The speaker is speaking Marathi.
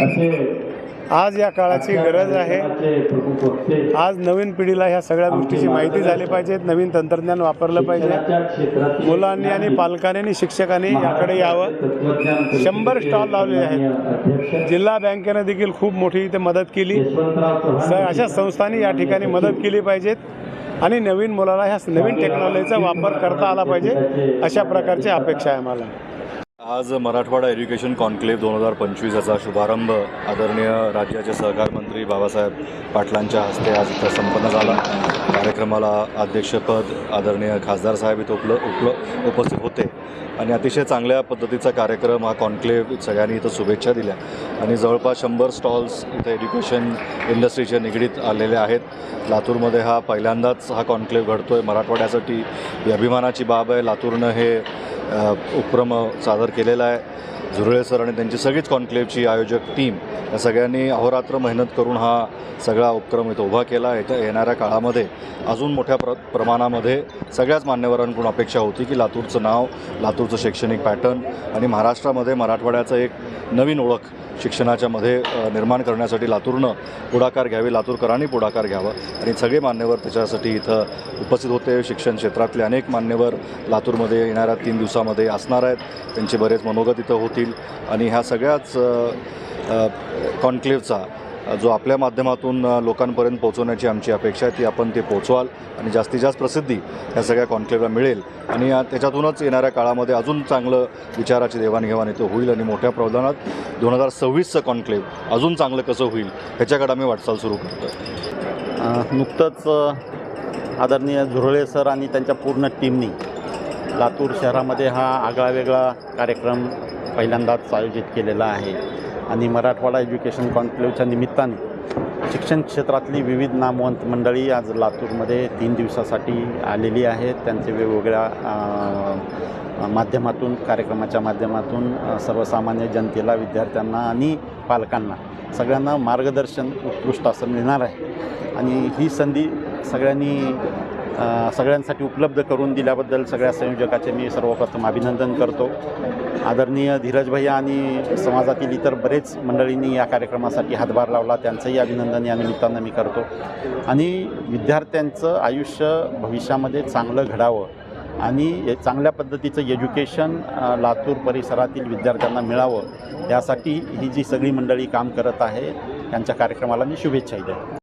आज या काळाची गरज आहे. आज नवीन पिढीला ह्या सगळ्या गोष्टीची माहिती झाली पाहिजे नवीन तंत्रज्ञान वापरलं पाहिजे मुलांनी आणि पालकांनी आणि शिक्षकांनी याकडे यावं. शंभर स्टॉल लावलेले आहेत. जिल्हा बँकेनं देखील खूप मोठी इथे मदत केली. अशा संस्थांनी या ठिकाणी मदत केली पाहिजेत. आणि नवीन मुलाला ह्या नवीन टेक्नॉलॉजीचा वापर करता आला पाहिजे अशा प्रकारची अपेक्षा आहे मला आज मराठवाडा एज्युकेशन कॉन्क्लेव्ह दोन हजार पंचवीस याचा शुभारंभ आदरणीय राज्याचे सहकार मंत्री बाबासाहेब पाटलांच्या हस्ते आज इथं संपन्न झाला. कार्यक्रमाला अध्यक्षपद आदरणीय खासदार साहेब इथं उपल उपल उपस्थित होते. आणि अतिशय चांगल्या पद्धतीचा कार्यक्रम हा कॉन्क्लेव्ह सगळ्यांनी इथं शुभेच्छा दिल्या. आणि जवळपास शंभर स्टॉल्स इथं एज्युकेशन इंडस्ट्रीचे निगडीत आलेले आहेत. लातूरमध्ये हा पहिल्यांदाच हा कॉन्क्लेव्ह घडतो आहे मराठवाड्यासाठी ही अभिमानाची बाब आहे. लातूरनं हे उपक्रम सादर केलेला आहे. झुरळे सर आणि त्यांची सगळीच कॉन्क्लेव्हची आयोजक टीम या सगळ्यांनी अहोरात्र मेहनत करून हा सगळा उपक्रम इथं उभा केला. इथं येणाऱ्या काळामध्ये अजून मोठ्या प्र प्रमाणामध्ये सगळ्याच मान्यवरांकडून अपेक्षा होती की लातूरचं नाव लातूरचं शैक्षणिक पॅटर्न आणि महाराष्ट्रामध्ये मराठवाड्याचं एक नवीन ओळख शिक्षणाच्या मध्ये निर्माण करण्यासाठी लातूरनं पुढाकार घ्यावी लातूरकरांनी पुढाकार घ्यावा आणि सगळे मान्यवर त्याच्यासाठी इथं उपस्थित होते. शिक्षण क्षेत्रातले अनेक मान्यवर लातूरमध्ये येणाऱ्या तीन दिवसामध्ये असणार आहेत. त्यांचे बरेच मनोगत इथं होते. होतील आणि ह्या सगळ्याच कॉन्क्लेव्हचा जो आपल्या माध्यमातून लोकांपर्यंत पोहोचवण्याची आमची अपेक्षा आहे ती आपण ते पोचवाल आणि जास्तीत जास्त प्रसिद्धी ह्या सगळ्या कॉन्क्लेव्हला मिळेल. आणि त्याच्यातूनच येणाऱ्या काळामध्ये अजून चांगलं विचाराची देवाणघेवाण इथं होईल आणि मोठ्या प्रमाणात दोन हजार सव्वीसचं कॉन्क्लेव्ह अजून चांगलं कसं होईल ह्याच्याकडे आम्ही वाटचाल सुरू करतो नुकतंच आदरणीय झुरळे सर आणि त्यांच्या पूर्ण टीमनी लातूर शहरामध्ये हा आगळा वेगळा कार्यक्रम पहिल्यांदाच आयोजित केलेला आहे. आणि मराठवाडा एज्युकेशन कॉन्क्लेव्हच्या निमित्ताने शिक्षण क्षेत्रातली विविध नामवंत मंडळी आज लातूरमध्ये तीन दिवसासाठी आलेली आहेत. त्यांचे वेगवेगळ्या माध्यमातून कार्यक्रमाच्या माध्यमातून सर्वसामान्य जनतेला विद्यार्थ्यांना आणि पालकांना सगळ्यांना मार्गदर्शन उत्कृष्ट असं मिळणार आहे. आणि ही संधी सगळ्यांनी सगळ्यांसाठी उपलब्ध करून दिल्याबद्दल सगळ्या संयोजकाचे मी सर्वप्रथम अभिनंदन करतो. आदरणीय धीरज भैया आणि समाजातील इतर बरेच मंडळींनी या कार्यक्रमासाठी हातभार लावला. त्यांचंही अभिनंदन या निमित्तानं मी करतो. आणि विद्यार्थ्यांचं आयुष्य भविष्यामध्ये चांगलं घडावं आणि चांगल्या पद्धतीचं एज्युकेशन लातूर परिसरातील विद्यार्थ्यांना मिळावं यासाठी ही जी सगळी मंडळी काम करत आहे त्यांच्या कार्यक्रमाला मी शुभेच्छाही देतो.